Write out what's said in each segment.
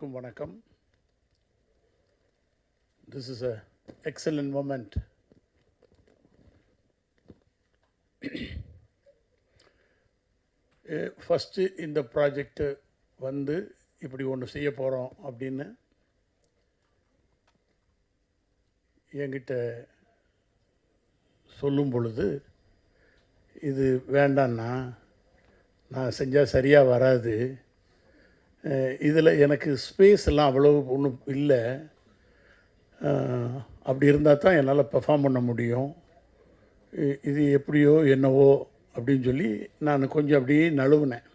அனைவருக்கும் வணக்கம். This is a excellent moment first இந்த ப்ராஜெக்டு வந்து இப்படி ஒன்று செய்ய போகிறோம் அப்படின்னு என்கிட்ட சொல்லும் பொழுது இது வேண்டான்னா நான் செஞ்சால் சரியாக வராது. இதில் எனக்கு ஸ்பேஸ் எல்லாம் அவ்வளோ ஒன்றும் இல்லை. அப்படி இருந்தால் தான் என்னால் பெர்ஃபார்ம் பண்ண முடியும். இது எப்படியோ என்னவோ அப்படின்னு சொல்லி நான் கொஞ்சம் அப்படியே நழுவுனேன்.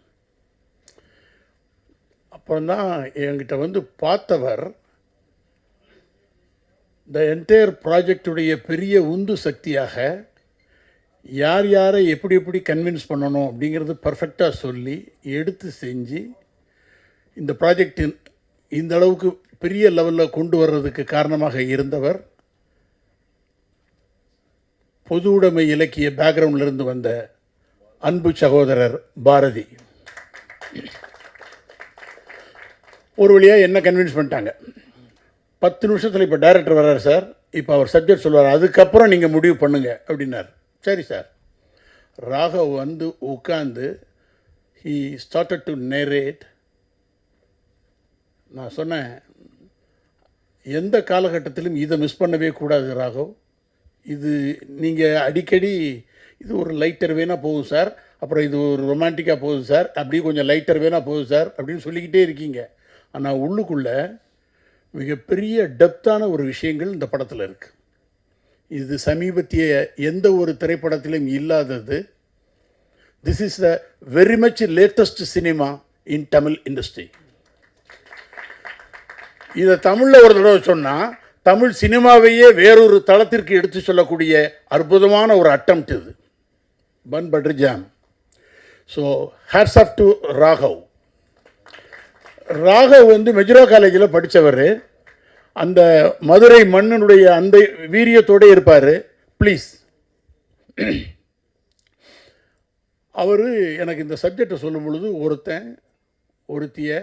அப்புறம்தான் என்கிட்ட வந்து பார்த்தவர் த என்டையர் ப்ராஜெக்டுடைய பெரிய உந்து சக்தியாக யார் யாரை எப்படி எப்படி கன்வின்ஸ் பண்ணணும்? அப்படிங்கிறது பர்ஃபெக்டாக சொல்லி எடுத்து செஞ்சு இந்த ப்ராஜெக்டின் இந்த அளவுக்கு பெரிய லெவலில் கொண்டு வர்றதுக்கு காரணமாக இருந்தவர் பொது உடைமை இலக்கிய பேக்ரவுண்ட்லேருந்து வந்த அன்பு சகோதரர் பாரதி. ஒரு வழியாக என்ன கன்வின்ஸ் பண்ணிட்டாங்க. பத்து நிமிஷத்தில் இப்போ டைரக்டர் வர்றார் சார் இப்போ அவர் சப்ஜெக்ட் சொல்லுவார். அதுக்கப்புறம் நீங்கள் முடிவு பண்ணுங்க அப்படின்னார். சரி சார் ராகவ் வந்து உட்காந்து ஹீ ஸ்டார்டட் டு நேரேட் நான் சொன்னேன் எந்த காலகட்டத்திலும் இதை மிஸ் பண்ணவே கூடாது ராகவ். இது நீங்கள் அடிக்கடி இது ஒரு லைட்டர் வேணால் போகும் சார் அப்புறம் இது ஒரு ரொமான்டிக்காக போகுது சார் அப்படியே கொஞ்சம் லைட்டர் வேணால் போகுது சார் அப்படின்னு சொல்லிக்கிட்டே இருக்கீங்க. ஆனால் உள்ளுக்குள்ளே மிகப்பெரிய டெப்த்தான ஒரு விஷயங்கள் இந்த படத்தில் இருக்குது இது சமீபத்திய எந்த ஒரு திரைப்படத்திலும் இல்லாதது. This is the very much latest cinema in Tamil industry இதை தமிழில் ஒரு தடவை சொன்னால் தமிழ் சினிமாவையே வேறொரு தளத்திற்கு எடுத்து சொல்லக்கூடிய அற்புதமான ஒரு அட்டம்ப்ட் இது. Bun butter jam so hats off to Raghav. Raghav வந்து மெஜுரா காலேஜில் படித்தவர் அந்த மதுரை மண்ணினுடைய அந்த வீரியத்தோடு இருப்பார். ப்ளீஸ் அவர் எனக்கு இந்த சப்ஜெக்டை சொல்லும் பொழுது ஒருத்தன் ஒருத்தியை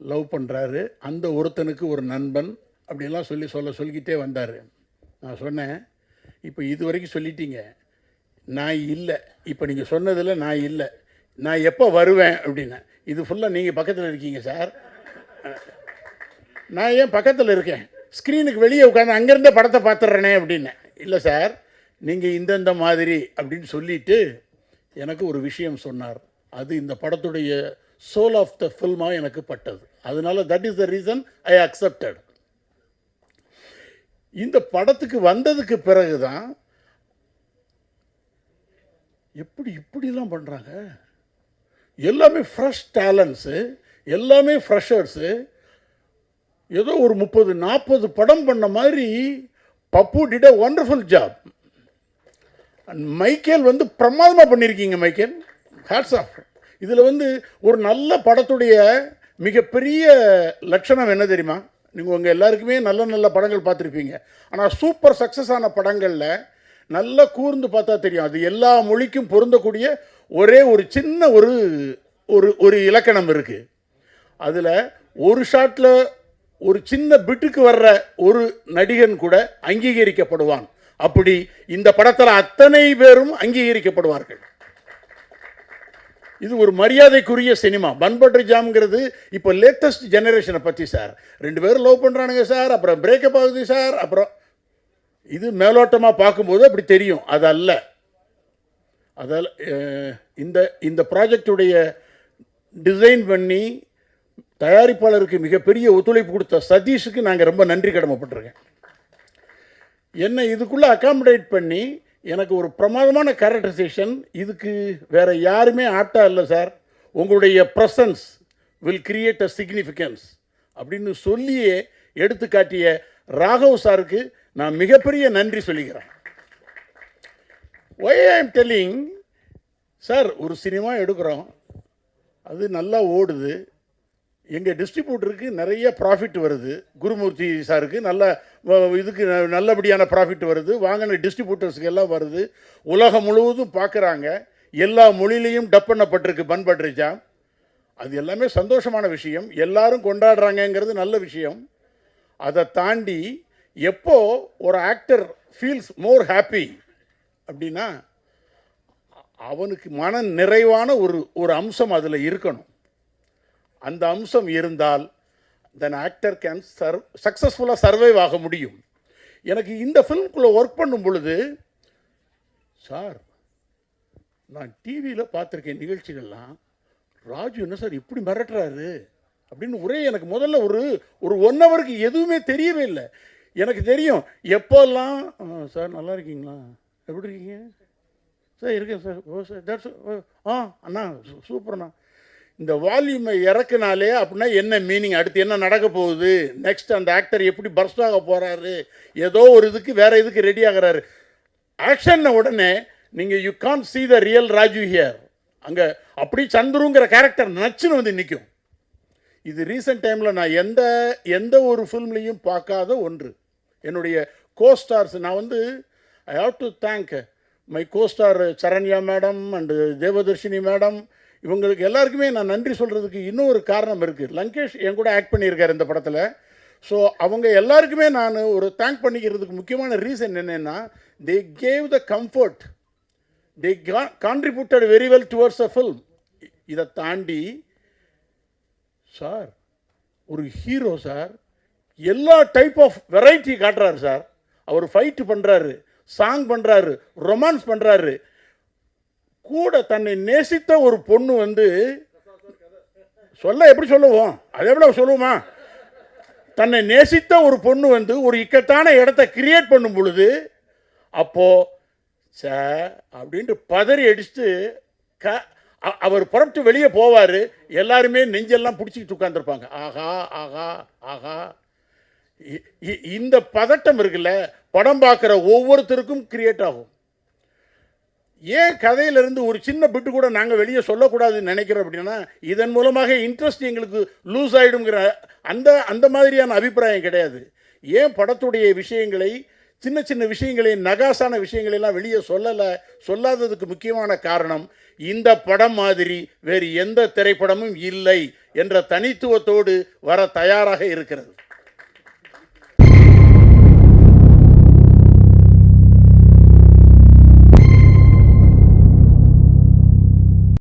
லவ் பண்ணுறாரு அந்த ஒருத்தனுக்கு ஒரு நண்பன் அப்படிலாம் சொல்லி சொல்ல சொல்லிக்கிட்டே வந்தார். நான் சொன்னேன் இப்போ இது வரைக்கும் சொல்லிட்டீங்க. நான் இல்லை. இப்போ நீங்கள் சொன்னதில் நான் இல்லை. நான் எப்போ வருவேன்? அப்படின்னேன். இது ஃபுல்லாக நீங்கள் பக்கத்தில் இருக்கீங்க சார். நான் ஏன் பக்கத்தில் இருக்கேன்? ஸ்க்ரீனுக்கு வெளியே உட்காந்து அங்கேருந்தே படத்தை பார்த்துட்றேனே அப்படின்னேன். இல்லை சார். நீங்கள் இந்தந்த மாதிரி அப்படின்னு சொல்லிட்டு எனக்கு ஒரு விஷயம் சொன்னார். அது இந்த படத்துடைய சோல் ஆஃப் த ஃபில்மாக எனக்கு பட்டது. அதனால that is the reason I accepted இந்த படத்துக்கு வந்ததுக்கு பிறகு தான் எப்படி இப்படிலாம் பண்ணுறாங்க எல்லாமே ஃப்ரெஷ் டேலண்ட்ஸு எல்லாமே ஃப்ரெஷர்ஸு ஏதோ ஒரு முப்பது நாற்பது படம் பண்ண மாதிரி Pappu did a wonderful job and Michael வந்து பிரமாதமாக பண்ணியிருக்கீங்க மைக்கேல். ஹேட்ஸ் ஆஃப் இதில் வந்து ஒரு நல்ல படத்துடைய மிகப்பெரிய லட்சணம் என்ன தெரியுமா? நீங்கள் உங்கள் எல்லாருக்குமே நல்ல நல்ல படங்கள் பார்த்துருப்பீங்க. ஆனால் சூப்பர் சக்ஸஸ் ஆன படங்களில் நல்லா கூர்ந்து பார்த்தா தெரியும். அது எல்லா மொழிக்கும் பொருந்தக்கூடிய ஒரே ஒரு சின்ன ஒரு ஒரு ஒரு இலக்கணம் இருக்குது அதில் ஒரு ஷாட்டில் ஒரு சின்ன பிட்டுக்கு வர்ற ஒரு நடிகன் கூட அங்கீகரிக்கப்படுவான். அப்படி இந்த படத்தில் அத்தனை பேரும் அங்கீகரிக்கப்படுவார்கள். இது ஒரு மரியாதைக்குரிய சினிமா. பன்பட்ரி ஜாம்ங்கிறது இப்போ லேட்டஸ்ட் ஜெனரேஷனை பற்றி சார் ரெண்டு பேரும் லவ் பண்ணுறானுங்க சார் அப்புறம் பிரேக்கப் ஆகுது சார் அப்புறம் இது மேலோட்டமாக பார்க்கும்போது அப்படி தெரியும். அது அல்ல அதால் இந்த இந்த ப்ராஜெக்டுடைய டிசைன் பண்ணி தயாரிப்பாளருக்கு மிகப்பெரிய ஒத்துழைப்பு கொடுத்த சதீஷுக்கு நாங்கள் ரொம்ப நன்றி கடமைப்பட்டிருக்கேன். என்னை இதுக்குள்ளே அகாமடேட் பண்ணி எனக்கு ஒரு பிரமாதமான கேரக்டரைசேஷன் இதுக்கு வேறு யாருமே ஆட்டாக இல்லை சார் உங்களுடைய presence will create a significance அப்படின்னு சொல்லியே எடுத்து காட்டிய ராகவ் சாருக்கு நான் மிகப்பெரிய நன்றி சொல்லிக்கிறேன். Why I am telling sir ஒரு சினிமா எடுக்கிறோம். அது நல்லா ஓடுது. எங்கள் டிஸ்ட்ரிபியூட்டருக்கு நிறைய ப்ராஃபிட் வருது. குருமூர்த்தி சாருக்கு நல்ல வ- இதுக்கு நல்லபடியான ப்ராஃபிட் வருது. வாங்கின டிஸ்ட்ரிபியூட்டர்ஸுக்கு எல்லாம் வருது. உலகம் முழுவதும் பார்க்குறாங்க எல்லா மொழியிலையும் டப் பண்ணப்பட்டிருக்கு பன் அது எல்லாமே சந்தோஷமான விஷயம். எல்லாரும் கொண்டாடுறாங்கங்கிறது நல்ல விஷயம். அதை தாண்டி எப்போ ஒரு ஆக்டர் ஃபீல்ஸ் மோர் ஹாப்பி அப்படின்னா அவனுக்கு மன நிறைவான ஒரு ஒரு அம்சம் அதில் இருக்கணும். அந்த அம்சம் இருந்தால் தென் ஆக்டர் கேன் சர்வ் சக்ஸஸ்ஃபுல்லாக சர்வைவ் ஆக முடியும். எனக்கு இந்த ஃபிலிம்குள்ளே ஒர்க் பண்ணும் பொழுது சார் நான் டிவியில் பார்த்துருக்கேன் நிகழ்ச்சிகள்லாம். ராஜு என்ன சார் இப்படி மிரட்டுறாரு? அப்படின்னு ஒரே எனக்கு முதல்ல ஒரு ஒரு ஒன் ஹவருக்கு எதுவுமே தெரியவே இல்லை. எனக்கு தெரியும் எப்போல்லாம் சார் நல்லா இருக்கீங்களா? எப்படி இருக்கீங்க? சார் இருக்கேன் சார் ஓ சார் தட்ஸ் ஆ அண்ணா சூ- சூப்பர்ண்ணா. இந்த வால்யூமை இறக்குனாலே அப்படின்னா என்ன மீனிங் அடுத்து என்ன நடக்க போகுது? நெக்ஸ்ட் அந்த ஆக்டர் எப்படி பர்ஸ்ட் ஆக போகிறாரு ஏதோ ஒரு இதுக்கு வேற இதுக்கு ரெடி ஆகுறாரு. ஆக்ஷன் உடனே நீங்கள் you can see the real Raju here அங்கே அப்படி சந்துருங்கிற கேரக்டர் நச்சுன்னு வந்து நிற்கும் இது ரீசெண்ட் டைமில் நான் எந்த எந்த ஒரு ஃபில்ம்லேயும் பார்க்காத ஒன்று. என்னுடைய கோஸ்டார்ஸ் நான் வந்து I have to thank my costar Saranya madam and Devadarshini madam இவங்களுக்கு எல்லாருக்குமே நான் நன்றி சொல்கிறதுக்கு இன்னும் ஒரு காரணம் இருக்குது லங்கேஷ் என் கூட ஆக்ட் பண்ணியிருக்காரு இந்த படத்தில். ஸோ அவங்க எல்லாருக்குமே நான் ஒரு தேங்க் பண்ணிக்கிறதுக்கு முக்கியமான ரீசன் என்னென்னா they gave the comfort they contributed very well towards a film இதை தாண்டி சார் ஒரு ஹீரோ சார் எல்லா டைப் ஆஃப் வெரைட்டி காட்டுறாரு சார். அவர் ஃபைட்டு பண்ணுறாரு சாங் பண்ணுறாரு ரொமான்ஸ் பண்ணுறாரு கூட தன்னை நேசித்த ஒரு பொண்ணு வந்து சொல்ல எப்படி சொல்லுவோம்? அது எவ்வளோ சொல்லுவோமா? தன்னை நேசித்த ஒரு பொண்ணு வந்து ஒரு இக்கட்டான இடத்த கிரியேட் பண்ணும் பொழுது அப்போ ச அப்படின்ட்டு பதறி அடிச்சுட்டு க அவர் புறப்பட்டு வெளியே போவார். எல்லாருமே நெஞ்செல்லாம் பிடிச்சிக்கிட்டு உட்காந்துருப்பாங்க ஆஹா ஆஹா ஆஹா. இந்த பதட்டம் இருக்குல்ல படம் பார்க்குற ஒவ்வொருத்தருக்கும் கிரியேட் ஆகும். ஏன் கதையிலிருந்து ஒரு சின்ன பிட்டு கூட நாங்கள் வெளியே சொல்லக்கூடாதுன்னு நினைக்கிறோம் அப்படின்னா இதன் மூலமாக இன்ட்ரெஸ்ட் எங்களுக்கு லூஸ் ஆகிடுங்கிற அந்த அந்த மாதிரியான அபிப்பிராயம் கிடையாது. ஏன் படத்துடைய விஷயங்களை சின்ன சின்ன விஷயங்களை நகாசான விஷயங்களை எல்லாம் வெளியே சொல்லலை சொல்லாததுக்கு முக்கியமான காரணம் இந்த படம் மாதிரி வேறு எந்த திரைப்படமும் இல்லை என்ற தனித்துவத்தோடு வர தயாராக இருக்கிறது.